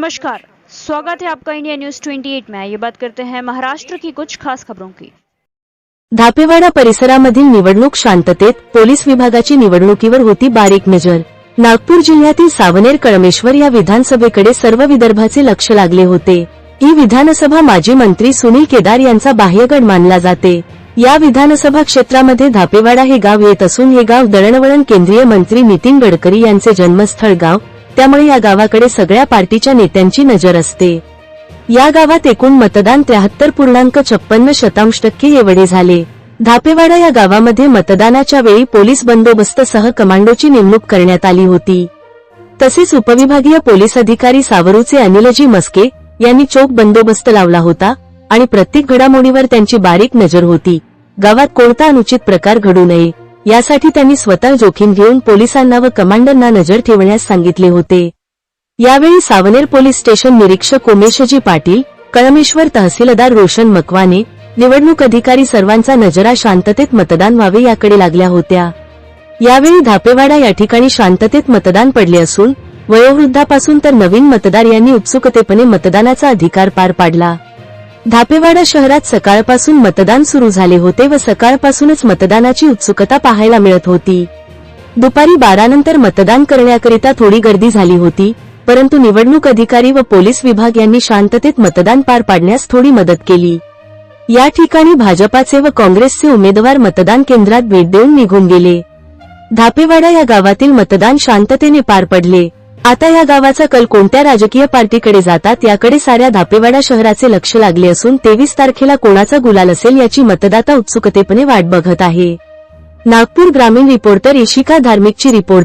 नमस्कार स्वागत है आपका इंडिया न्यूज 28 में। आइए बात करते हैं महाराष्ट्र की कुछ खास खबरों की। धापेवाडा परिसरामधील निवडणूक शांततेत पोलीस विभागाची निवडणुकीवर होती बारीक नजर. नागपूर जिल्ह्यातील सावनेर कळमेश्वर या विधानसभेकडे सर्व विदर्भाचे लक्ष लागले होते. ही विधानसभा माजी मंत्री सुनील केदार यांचा बाह्यगड मानला जाते. या विधानसभा क्षेत्रामध्ये धापेवाडा हे गाव येत असून हे गाव दळणवळण केंद्रीय मंत्री नितीन गडकरी यांचे जन्मस्थळ गाव त्यामुळे या गावाकडे सगळ्या पार्टीच्या नेत्यांची नजर असते. या गावात एकूण मतदान त्र्याहत्तर पूर्णांक छप्पन्न शतांश टक्के एवढे झाले. धापेवाडा या गावामध्ये मतदानाच्या वेळी पोलीस बंदोबस्तसह कमांडोची नेमणूक करण्यात आली होती. तसेच उपविभागीय पोलीस अधिकारी सावरूचे अनिलजी मस्के यांनी चोख बंदोबस्त लावला होता आणि प्रत्येक घडामोडीवर त्यांची बारीक नजर होती. गावात कोणता अनुचित प्रकार घडू नये. यासाठी त्यांनी स्वतः जोखीम घेऊन पोलिसांना व कमांडरना नजर ठेवण्यास सांगितले होते. यावेळी सावनेर पोलीस स्टेशन निरीक्षक उमेशजी पाटील कळमेश्वर तहसीलदार रोशन मकवाने निवडणूक अधिकारी सर्वांचा नजरा शांततेत मतदान व्हावे याकडे लागल्या होत्या. यावेळी धापेवाडा या ठिकाणी शांततेत मतदान पडले असून वयोवृद्धापासून तर नवीन मतदार यांनी उत्सुकतेपणे मतदानाचा अधिकार पार पाडला. धापेवाडा शहरात सकाळपासून मतदान सुरू झाले होते व सकाळपासूनच मतदानाची उत्सुकता पाहायला मिळत होती. दुपारी बारानंतर मतदान करण्याकरिता थोडी गर्दी झाली होती परंतु निवडणूक अधिकारी व पोलीस विभाग यांनी शांततेत मतदान पार पाडण्यास थोडी मदत केली. या ठिकाणी भाजपाचे व काँग्रेसचे उमेदवार मतदान केंद्रात भेट देऊन निघून गेले. धापेवाडा या गावातील मतदान शांततेने पार पडले. आता या गावाचा कल कोणत्या राजकीय पार्टीकडे जातात याकडे साऱ्या धापेवाडा शहराचे लक्ष लागले असून तेवीस तारखेला कोणाचा गुलाल असेल याची मतदाता उत्सुकतेपणे वाट बघत आहे. नागपूर ग्रामीण रिपोर्टर इशिका धार्मिकची रिपोर्ट